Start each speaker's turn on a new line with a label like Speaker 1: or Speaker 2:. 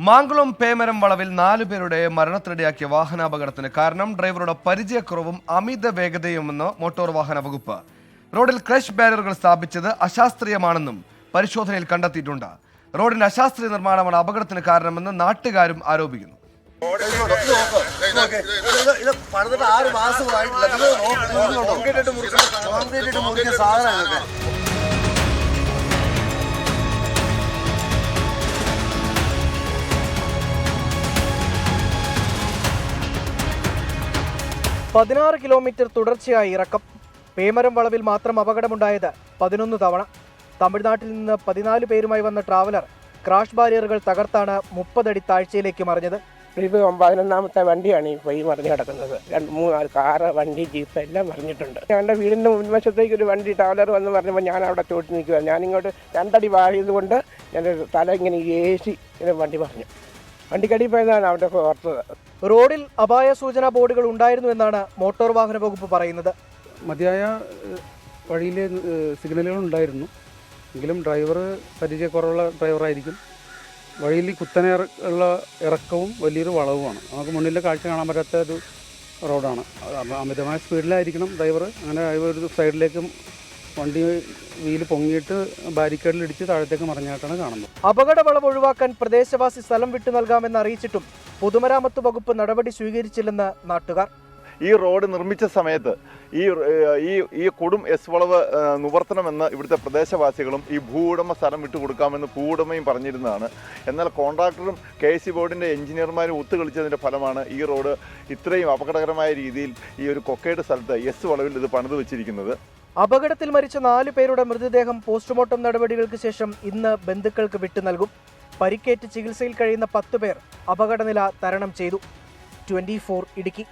Speaker 1: മാങ്കുളം പേമരം വളവിൽ നാലു പേരുടെ മരണത്തിനിടയാക്കിയ വാഹനാപകടത്തിന് കാരണം ഡ്രൈവറുടെ പരിചയക്കുറവും അമിത വേഗതയുമെന്ന് മോട്ടോർ വാഹന വകുപ്പ് റോഡിൽ ക്രഷ് ബാരിയറുകൾ സ്ഥാപിച്ചത് അശാസ്ത്രീയമാണെന്നും പരിശോധനയിൽ കണ്ടെത്തിയിട്ടുണ്ട് റോഡിന്റെ അശാസ്ത്രീയ നിർമ്മാണമാണ് അപകടത്തിന് കാരണമെന്ന് നാട്ടുകാരും ആരോപിക്കുന്നു
Speaker 2: ആറ് മാസമായിട്ടില്ല
Speaker 3: പതിനാറ് കിലോമീറ്റർ തുടർച്ചയായി ഇറക്കം. പേമരം വളവിൽ മാത്രം അപകടമുണ്ടായത് പതിനൊന്ന് തവണ. തമിഴ്നാട്ടിൽ നിന്ന് പതിനാല് പേരുമായി വന്ന ട്രാവലർ ക്രാഷ് ബാരിയറുകൾ തകർത്താണ് മുപ്പതടി താഴ്ചയിലേക്ക് മറിഞ്ഞത്.
Speaker 4: ഇത് പതിനൊന്നാമത്തെ വണ്ടിയാണ് ഈ മറിഞ്ഞ് കിടക്കുന്നത്. രണ്ട് മൂന്ന് കാറ് വണ്ടി ജീപ്പ് എല്ലാം മറിഞ്ഞിട്ടുണ്ട്. എന്റെ വീടിന്റെ മുൻവശത്തേക്ക് ഒരു വണ്ടി ട്രാവലർ വന്ന് പറഞ്ഞപ്പോൾ ഞാൻ അവിടെ ചോട്ടി നിൽക്കുക ഞാനിങ്ങോട്ട് രണ്ടടി വാഴിയത് കൊണ്ട് എന്റെ തല ഇങ്ങനെ ഏശി ഇങ്ങനെ വണ്ടി പറഞ്ഞു വണ്ടിക്കടി പോയതാണ് അവിടെ ഓർത്തത്.
Speaker 3: റോഡിൽ അപായ സൂചനാ ബോർഡുകൾ ഉണ്ടായിരുന്നു എന്നാണ് മോട്ടോർ വാഹന വകുപ്പ് പറയുന്നത്.
Speaker 5: മതിയായ വഴിയിൽ സിഗ്നലുകൾ ഉണ്ടായിരുന്നു. എങ്കിലും ഡ്രൈവർ പരിചയക്കുറവുള്ള ഡ്രൈവറായിരിക്കും. വഴിയിൽ കുത്തനെ ഉള്ള ഇറക്കവും വലിയൊരു വളവുമാണ്. നമുക്ക് മുന്നിലെ കാഴ്ച കാണാൻ പറ്റാത്ത ഒരു റോഡാണ്. അമിതമായ സ്പീഡിലായിരിക്കണം ഡ്രൈവർ. അങ്ങനെ ഒരു സൈഡിലേക്കും വണ്ടി വീൽ പൊങ്ങിയിട്ട് ബാരിക്കേഡിൽ ഇടിച്ച് താഴത്തേക്ക് മറിഞ്ഞായിട്ടാണ് കാണുന്നത്.
Speaker 3: അപകട വളവ് ഒഴിവാക്കാൻ പ്രദേശവാസി സ്ഥലം വിട്ടു നൽകാമെന്ന് അറിയിച്ചിട്ടും പൊതുമരാമത്ത് വകുപ്പ് നടപടി സ്വീകരിച്ചില്ലെന്ന് നാട്ടുകാർ.
Speaker 6: ഈ റോഡ് നിർമ്മിച്ച സമയത്ത് ഈ ഈ ഈ കൊടും എസ് വളവ് നിവർത്തണമെന്ന് ഇവിടുത്തെ പ്രദേശവാസികളും ഈ ഭൂവുടമ സ്ഥലം വിട്ടുകൊടുക്കാമെന്ന് ഭൂവുടമയും പറഞ്ഞിരുന്നതാണ്. എന്നാൽ കോൺട്രാക്ടറും കെ സി ബോർഡിന്റെ എഞ്ചിനീയർമാരും ഒത്തുകളിച്ചതിന്റെ ഫലമാണ് ഈ റോഡ് ഇത്രയും അപകടകരമായ രീതിയിൽ ഈ ഒരു കൊക്കയുടെ സ്ഥലത്ത് എസ് വളവിൽ ഇത് പണിത് വെച്ചിരിക്കുന്നത്.
Speaker 3: അപകടത്തിൽ മരിച്ച നാലു പേരുടെ മൃതദേഹം പോസ്റ്റ്മോർട്ടം നടപടികൾക്ക് ശേഷം ഇന്ന് ബന്ധുക്കൾക്ക് വിട്ടു നൽകും. പരിക്കേറ്റ് ചികിത്സയിൽ കഴിയുന്ന പത്ത് പേർ അപകടനില തരണം ചെയ്തു. ട്വന്റി ഇടുക്കി.